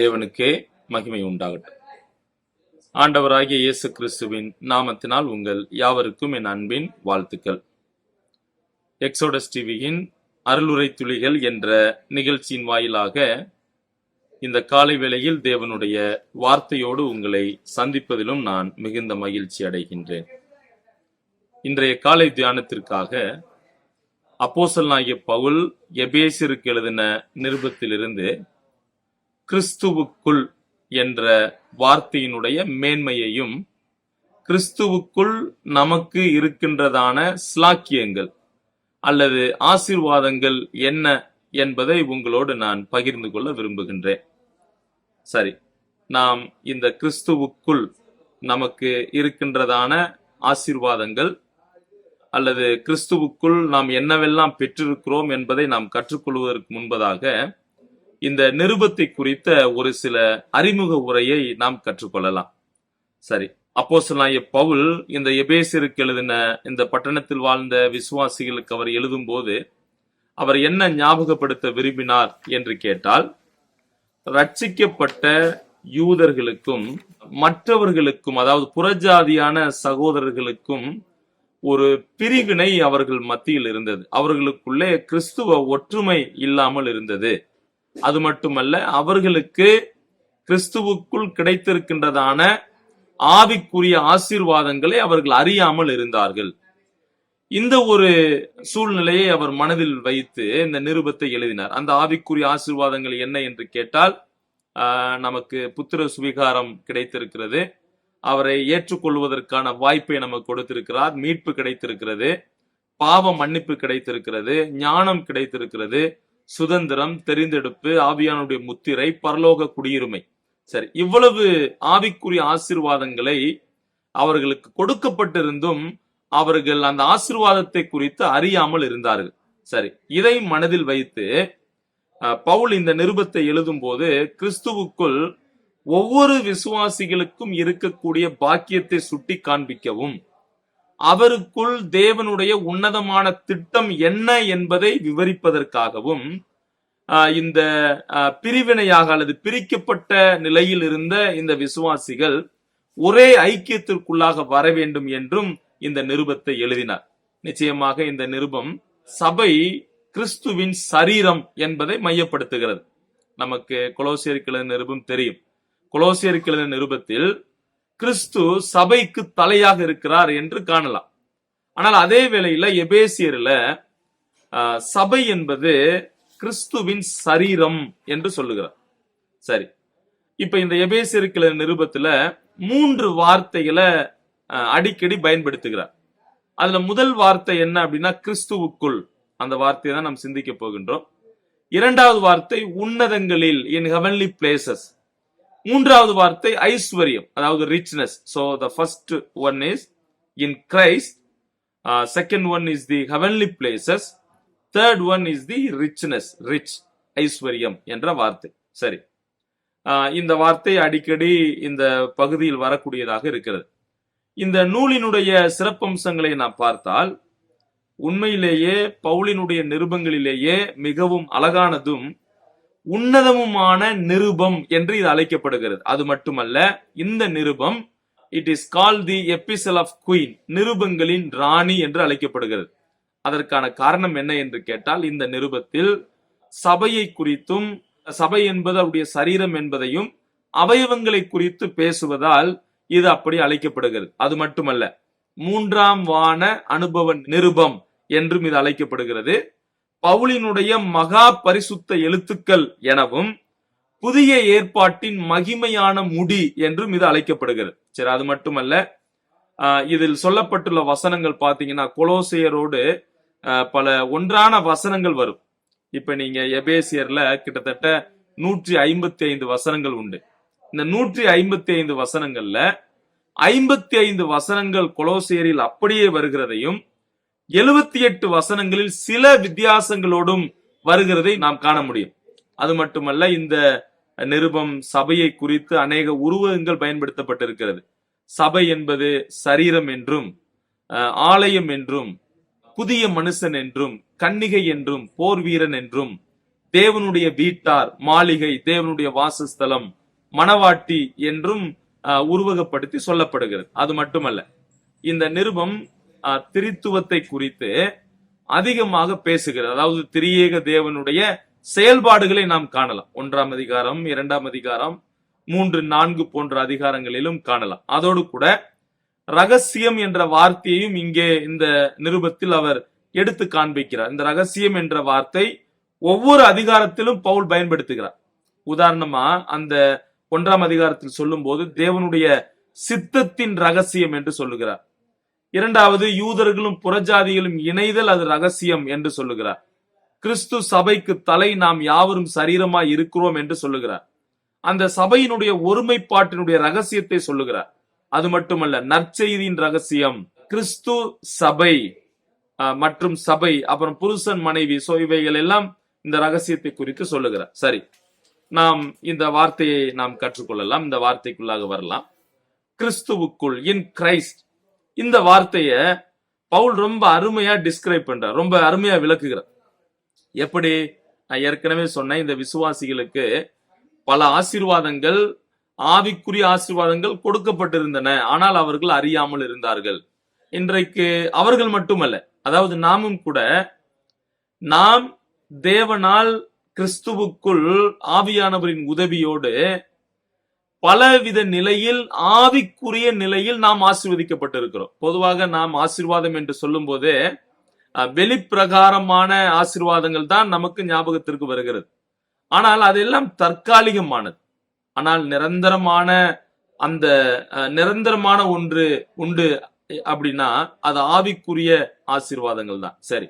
தேவனுக்கே மகிமை உண்டாகட்டும். ஆண்டவராகிய இயேசு கிறிஸ்துவின் நாமத்தினால் உங்கள் யாவருக்கும் என் அன்பின் வாழ்த்துக்கள். எக்ஸோடஸ் டிவியின் அருளுரை துளிகள் என்ற நிகழ்ச்சியின் வாயிலாக இந்த காலை வேளையில் தேவனுடைய வார்த்தையோடு உங்களை சந்திப்பதிலும் நான் மிகுந்த மகிழ்ச்சி அடைகின்றேன். இன்றைய காலை தியானத்திற்காக அப்போசல் அப்போஸ்தலனாகிய பவுல் எபேசிற்கு எழுதின நிருபத்திலிருந்து கிறிஸ்துவுக்குள் என்ற வார்த்தையினுடைய மேன்மையையும் கிறிஸ்துவுக்குள் நமக்கு இருக்கின்றதான ஸ்லாக்கியங்கள் அல்லது ஆசீர்வாதங்கள் என்ன என்பதை உங்களோடு நான் பகிர்ந்து கொள்ள விரும்புகின்றேன். சரி நாம் இந்த கிறிஸ்துவுக்குள் நமக்கு இருக்கின்றதான ஆசீர்வாதங்கள் அல்லது கிறிஸ்துவுக்குள் நாம் என்னவெல்லாம் பெற்றிருக்கிறோம் என்பதை நாம் கற்றுக்கொள்வதற்கு முன்பதாக இந்த நிருபத்தை குறித்த ஒரு சில அறிமுக உரையை நாம் கற்றுக்கொள்ளலாம். சரி அப்போஸ்தலனாகிய பவுல் இந்த எபேசிற்கு எழுதின இந்த பட்டணத்தில் வாழ்ந்த விசுவாசிகளுக்கு அவர் எழுதும்போது அவர் என்ன ஞாபகப்படுத்த விரும்பினார் என்று கேட்டால் ரட்சிக்கப்பட்ட யூதர்களுக்கும் மற்றவர்களுக்கும் அதாவது புறஜாதியான சகோதரர்களுக்கும் ஒரு பிரிவினை அவர்கள் மத்தியில் இருந்தது. அவர்களுக்குள்ளே கிறிஸ்துவ ஒற்றுமை இல்லாமல் இருந்தது. அது மட்டுமல்ல அவர்களுக்கு கிறிஸ்துவுக்குள் கிடைத்திருக்கின்றதான ஆவிக்குரிய ஆசீர்வாதங்களை அவர்கள் அறியாமல் இருந்தார்கள். இந்த ஒரு சூழ்நிலையை அவர் மனதில் வைத்து இந்த நிருபத்தை எழுதினார். அந்த ஆவிக்குரிய ஆசீர்வாதங்கள் என்ன என்று கேட்டால் ஆஹ், நமக்கு புத்திர சுவிகாரம் கிடைத்திருக்கிறது. அவரை ஏற்றுக்கொள்வதற்கான வாய்ப்பை நமக்கு கொடுத்திருக்கிறார். மீட்பு கிடைத்திருக்கிறது. பாவ மன்னிப்பு கிடைத்திருக்கிறது. ஞானம் கிடைத்திருக்கிறது. சுதந்திரம் தெரிந்தெடுப்பு ஆவியானுடைய முத்திரை பரலோக குடியுரிமை. சரி இவ்வளவு ஆவிக்குரிய ஆசீர்வாதங்களை அவர்களுக்கு கொடுக்கப்பட்டிருந்தும் அவர்கள் அந்த ஆசிர்வாதத்தை குறித்து அறியாமல் இருந்தார்கள். சரி இதை மனதில் வைத்து பவுல் இந்த நிருபத்தை எழுதும் போது கிறிஸ்துவுக்குள் ஒவ்வொரு விசுவாசிகளுக்கும் இருக்கக்கூடிய பாக்கியத்தை சுட்டி காண்பிக்கவும் அவருக்குள் தேவனுடைய உன்னதமான திட்டம் என்ன என்பதை விவரிப்பதற்காகவும் இந்த பிரிவினையாக அல்லது பிரிக்கப்பட்ட நிலையில் இருந்த இந்த விசுவாசிகள் ஒரே ஐக்கியத்திற்குள்ளாக வர வேண்டும் என்றும் இந்த நிருபத்தை எழுதினார். நிச்சயமாக இந்த நிருபம் சபை கிறிஸ்துவின் சரீரம் என்பதை மையப்படுத்துகிறது. நமக்கு கொலோசியர்கள நிருபம் தெரியும். கொலோசியர்கள நிருபத்தில் கிறிஸ்து சபைக்கு தலையாக இருக்கிறார் என்று காணலாம். ஆனால் அதே வேளையில எபேசியர்ல சபை என்பது கிறிஸ்துவின் சரீரம் என்று சொல்லுகிறார். சரி. இப்ப இந்த எபேசியர்கள நிருபத்துல மூன்று வார்த்தைகளை அடிக்கடி பயன்படுத்துகிறார். அதுல முதல் வார்த்தை என்ன அப்படின்னா கிறிஸ்துவுக்குள். அந்த வார்த்தையை தான் நாம் சிந்திக்க போகின்றோம். இரண்டாவது வார்த்தை உன்னதங்களில் இன் ஹெவன்லி பிளேசஸ் மூன்றாவது வார்த்தை ஐஸ்வர்யம் அதாவது richness so the first one is in Christ second one is the heavenly places third one is the richness rich ஐஸ்வர்யம் என்ற வார்த்தை. சரி. Uh, இந்த வார்த்தை அடிக்கடி இந்த பகுதியில் வரக்கூடியதாக இருக்கிறது. இந்த நூலினுடைய சிறப்பம்சங்களை நாம் பார்த்தால் உண்மையிலேயே பவுலினுடைய நிருபங்களிலேயே மிகவும் அழகானதும் உன்னதமுமான நிருபம் என்று இது அழைக்கப்படுகிறது. அது மட்டுமல்ல இந்த நிருபம் it is call the epistle of queen நிருபங்களின் ராணி என்று அழைக்கப்படுகிறது. அதற்கான காரணம் என்ன என்று கேட்டால் இந்த நிருபத்தில் சபையை குறித்தும் சபை என்பது அவருடைய சரீரம் என்பதையும் அவயவங்களை குறித்து பேசுவதால் இது அப்படி அழைக்கப்படுகிறது. அது மட்டுமல்ல மூன்றாம் வான அனுபவ நிருபம் என்றும் இது அழைக்கப்படுகிறது. பவுலினுடைய மகா பரிசுத்த எழுத்துக்கள் எனவும் புதிய ஏற்பாட்டின் மகிமையான முடி என்றும் இது அழைக்கப்படுகிறது. சரி அது மட்டுமல்ல இதில் சொல்லப்பட்டுள்ள வசனங்கள் பாத்தீங்கன்னா கொலோசியரோடு பல ஒன்றான வசனங்கள் வரும். இப்ப நீங்க எபேசியர்ல கிட்டத்தட்ட நூற்றி ஐம்பத்தி ஐந்து வசனங்கள் உண்டு. இந்த நூற்றி ஐம்பத்தி ஐந்து வசனங்கள்ல ஐம்பத்தி ஐந்து வசனங்கள் கொலோசியரில் அப்படியே வருகிறதையும் எழுபத்தி எட்டு வசனங்களில் சில வித்தியாசங்களோடும் வருகிறதை நாம் காண முடியும். அது மட்டுமல்ல இந்த நிருபம் சபையை குறித்து அநேக உருவகங்கள் பயன்படுத்தப்பட்டிருக்கிறது. சபை என்பது சரீரம் என்றும் ஆலயம் என்றும் புதிய மனுஷன் என்றும் கன்னிகை என்றும் போர் வீரன் என்றும் தேவனுடைய வீட்டார் மாளிகை தேவனுடைய வாசஸ்தலம் மணவாட்டி என்றும் உருவகப்படுத்தி சொல்லப்படுகிறது. அது மட்டுமல்ல இந்த நிருபம் திரித்துவத்தை குறித்து அதிகமாக பேசுகிறது. அதாவது திரியேக தேவனுடைய செயல்பாடுகளை நாம் காணலாம். ஒன்றாம் அதிகாரம் இரண்டாம் அதிகாரம் மூன்று நான்கு போன்ற அதிகாரங்களிலும் காணலாம். அதோடு கூட ரகசியம் என்ற வார்த்தையையும் இங்கே இந்த நிருபத்தில் அவர் எடுத்து காண்பிக்கிறார். இந்த ரகசியம் என்ற வார்த்தை ஒவ்வொரு அதிகாரத்திலும் பவுல் பயன்படுத்துகிறார். உதாரணமா அந்த ஒன்றாம் அதிகாரத்தில் சொல்லும் போது தேவனுடைய சித்தத்தின் ரகசியம் என்று சொல்லுகிறார். இரண்டாவது யூதர்களும் புறஜாதிகளும் இணைதல் அது ரகசியம் என்று சொல்லுகிறார். கிறிஸ்து சபைக்கு தலை நாம் யாவரும் சரீரமாய் இருக்கிறோம் என்று சொல்லுகிறார். அந்த சபையினுடைய ஒருமைப்பாட்டினுடைய ரகசியத்தை சொல்லுகிறார். அது மட்டுமல்ல நற்செய்தியின் ரகசியம் கிறிஸ்து சபை மற்றும் சபை அப்புறம் புருஷன் மனைவி சோ இவைகள் எல்லாம் இந்த ரகசியத்தை குறித்து சொல்லுகிறார். சரி நாம் இந்த வார்த்தையை நாம் கற்றுக்கொள்ளலாம். இந்த வார்த்தைக்குள்ளாக வரலாம். கிறிஸ்துவுக்குள் இன் கிரைஸ்ட் இந்த வார்த்தைய பவுல் ரொம்ப அருமையா டிஸ்கிரைப் பண்றார். ரொம்ப அருமையா விளக்குகிறார். எப்படி? நான் ஏற்கனவே சொன்னேன் இந்த விசுவாசிகளுக்கு பல ஆசீர்வாதங்கள் ஆவிக்குரிய ஆசீர்வாதங்கள் கொடுக்கப்பட்டிருந்தன. ஆனால் அவர்கள் அறியாமல் இருந்தார்கள். இன்றைக்கு அவர்கள் மட்டுமல்ல அதாவது நாமும் கூட நாம் தேவனால் கிறிஸ்துவுக்குள் ஆவியானவரின் உதவியோடு பலவித நிலையில் ஆவிக்குரிய நிலையில் நாம் ஆசிர்வதிக்கப்பட்டிருக்கிறோம். பொதுவாக நாம் ஆசீர்வாதம் என்று சொல்லும் போதே வெளிப்பிரகாரமான ஆசிர்வாதங்கள் தான் நமக்கு ஞாபகத்திற்கு வருகிறது. ஆனால் அதெல்லாம் தற்காலிகமானது. ஆனால் நிரந்தரமான அந்த நிரந்தரமான ஒன்று உண்டு அப்படின்னா அது ஆவிக்குரிய ஆசீர்வாதங்கள் தான். சரி.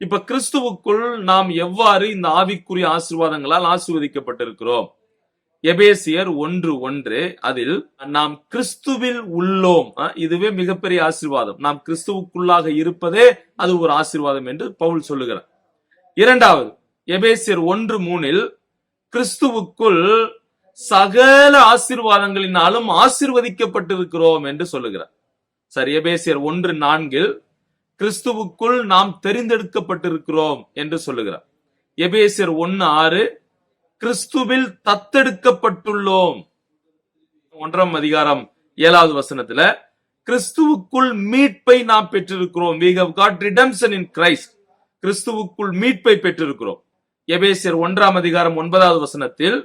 இப்ப கிறிஸ்துவுக்குள் நாம் எவ்வாறு இந்த ஆவிக்குரிய ஆசீர்வாதங்களால் ஆசிர்வதிக்கப்பட்டிருக்கிறோம்? எபேசியர் ஒன்று ஒன்று அதில் நாம் கிறிஸ்துவில் உள்ளோம். அஹ், இதுவே மிகப்பெரிய ஆசீர்வாதம். நாம் கிறிஸ்துவுக்குள்ளாக இருப்பதே அது ஒரு ஆசீர்வாதம் என்று பவுல் சொல்லுகிறார். இரண்டாவது எபேசியர் ஒன்று மூணில் கிறிஸ்துவுக்குள் சகல ஆசீர்வாதங்களினாலும் ஆசிர்வதிக்கப்பட்டிருக்கிறோம் என்று சொல்லுகிறார். சரி எபேசியர் ஒன்று நான்கில் கிறிஸ்துவுக்குள் நாம் தெரிந்தெடுக்கப்பட்டிருக்கிறோம் என்று சொல்லுகிறார். எபேசியர் ஒன்னு ஆறு கிறிஸ்துவில் தத்தெடுக்கப்பட்டுள்ளோம். ஒன்றாம் அதிகாரம் ஏழாவது வசனத்துல கிறிஸ்துவுக்குள் மீட்பை நாம் பெற்றிருக்கிறோம். We have got redemption in Christ கிறிஸ்துவுக்குள் மீட்பை பெற்றிருக்கிறோம். எபேசியர் ஒன்றாம் அதிகாரம் ஒன்பதாவது வசனத்தில்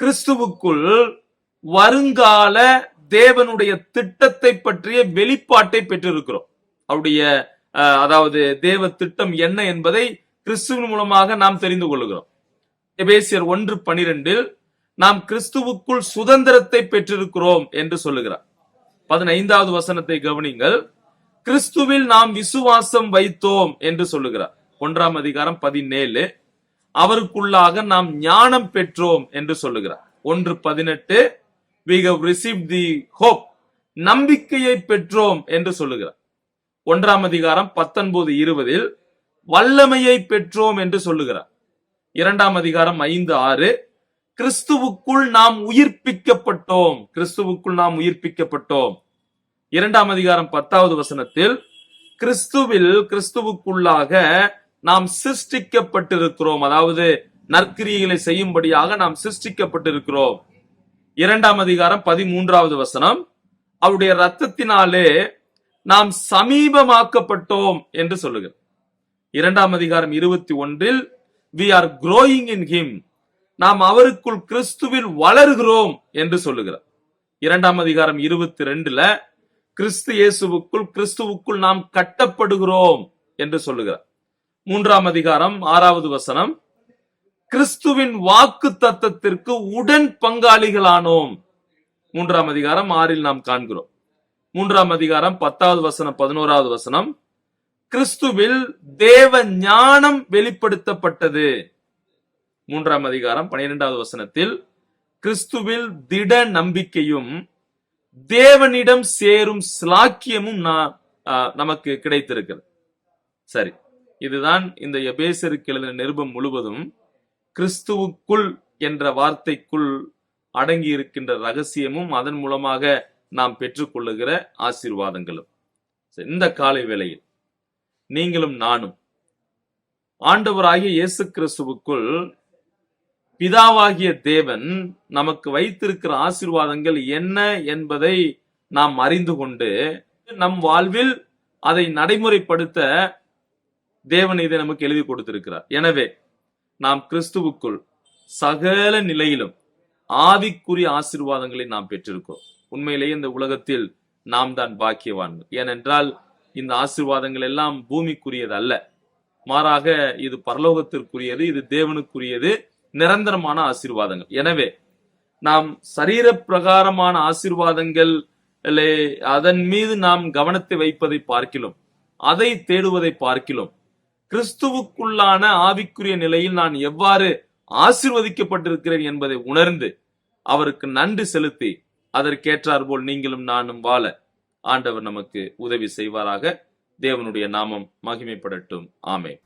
கிறிஸ்துவுக்குள் வருங்கால தேவனுடைய திட்டத்தை பற்றிய வெளிப்பாட்டை பெற்றிருக்கிறோம். அவருடைய அதாவது தேவ திட்டம் என்ன என்பதை கிறிஸ்துவின் மூலமாக நாம் தெரிந்து கொள்கிறோம் எபேசியர் ஒன்று பனிரெண்டில் நாம் கிறிஸ்துவுக்குள் சுதந்திரத்தை பெற்றிருக்கிறோம் என்று சொல்லுகிறார். பதினைந்தாவது வசனத்தை கவனிங்கள். கிறிஸ்துவில் நாம் விசுவாசம் வைத்தோம் என்று சொல்லுகிறார். ஒன்றாம் அதிகாரம் பதினேழு. அவருக்குள்ளாக நாம் ஞானம் பெற்றோம் என்று சொல்லுகிறார். ஒன்று பதினெட்டு. We have received the நம்பிக்கையை பெற்றோம் என்று சொல்லுகிறார். ஒன்றாம் அதிகாரம் பத்தொன்பது இருபதில் வல்லமையை பெற்றோம் என்று சொல்லுகிறார். இரண்டாம் அதிகாரம் ஐந்து ஆறு. கிறிஸ்துவுக்குள் நாம் உயிர்ப்பிக்கப்பட்டோம். கிறிஸ்துவுக்குள் நாம் உயிர்ப்பிக்கப்பட்டோம். இரண்டாம் அதிகாரம் பத்தாவது வசனத்தில் கிறிஸ்துவில் கிறிஸ்துவுக்குள்ளாக நாம் சிருஷ்டிக்கப்பட்டிருக்கிறோம். அதாவது நற்கிரியைகளை செய்யும்படியாக நாம் சிருஷ்டிக்கப்பட்டிருக்கிறோம். இரண்டாம் அதிகாரம் பதிமூன்றாவது வசனம் அவருடைய ரத்தத்தினாலே நாம் சமீபமாக்கப்பட்டோம் என்று சொல்லுகிறார் இரண்டாம் அதிகாரம் இருபத்தி ஒன்றில் we are growing in him நாம் அவருக்குள் கிறிஸ்துவில் வளர்கிறோம் என்று சொல்லுகிறார். இரண்டாம் அதிகாரம் இருபத்தி ரெண்டுல கிறிஸ்து இயேசுவுக்குள் கிறிஸ்துவுக்குள் நாம் கட்டப்படுகிறோம் என்று சொல்லுகிறார். மூன்றாம் அதிகாரம் ஆறாவது வசனம் கிறிஸ்துவின் வாக்கு தத்தத்திற்கு உடன் பங்காளிகளானோம். மூன்றாம் அதிகாரம் ஆறில் நாம் காண்கிறோம். மூன்றாம் அதிகாரம் பத்தாவது வசனம் பதினோராவது வசனம் கிறிஸ்துவில் தேவ ஞானம் வெளிப்படுத்தப்பட்டது. மூன்றாம் அதிகாரம் பனிரெண்டாவது வசனத்தில் கிறிஸ்துவில் திட நம்பிக்கையும் தேவனிடம் சேரும் ஸ்லாக்கியமும் நான் நமக்கு கிடைத்திருக்கிறது. சரி இதுதான் இந்த எபேசருக்கு எழுதின நிருபம் முழுவதும் கிறிஸ்துவுக்குள் என்ற வார்த்தைக்குள் அடங்கி இருக்கின்ற ரகசியமும் அதன் மூலமாக நாம் பெற்றுக்கொள்ளுகிற ஆசீர்வாதங்களும். இந்த காலை வேளையில் நீங்களும் நானும். ஆண்டவராகிய இயேசு கிறிஸ்துவுக்குள் பிதாவாகிய தேவன் நமக்கு வைத்திருக்கிற ஆசீர்வாதங்கள் என்ன என்பதை நாம் அறிந்து கொண்டு நம் வாழ்வில் அதை நடைமுறைப்படுத்த தேவன் இதை நமக்கு எழுதி கொடுத்திருக்கிறார். எனவே நாம் கிறிஸ்துவுக்குள் சகல நிலையிலும் ஆவிக்குரிய ஆசீர்வாதங்களை நாம் பெற்றிருக்கிறோம். உண்மையிலேயே இந்த உலகத்தில் நாம் தான் பாக்கியவான்கள். ஏனென்றால் இந்த ஆசீர்வாதங்கள் எல்லாம் பூமிக்குரியது அல்ல. மாறாக இது பரலோகத்திற்குரியது இது தேவனுக்குரியது நிரந்தரமான ஆசீர்வாதங்கள். எனவே நாம் சரீர பிரகாரமான ஆசீர்வாதங்கள் அதன் மீது நாம் கவனத்தை வைப்பதை பார்க்கிலும் அதை தேடுவதை பார்க்கிலும் கிறிஸ்துவுக்குள்ளான ஆவிக்குரிய நிலையில் நான் எவ்வாறு ஆசிர்வதிக்கப்பட்டிருக்கிறேன் என்பதை உணர்ந்து அவருக்கு நன்றி செலுத்தி அதற்கேற்றார் போல் நீங்களும் நானும் வாழ ஆண்டவர் நமக்கு உதவி செய்வாராக. தேவனுடைய நாமம் மகிமைப்படட்டும். ஆமே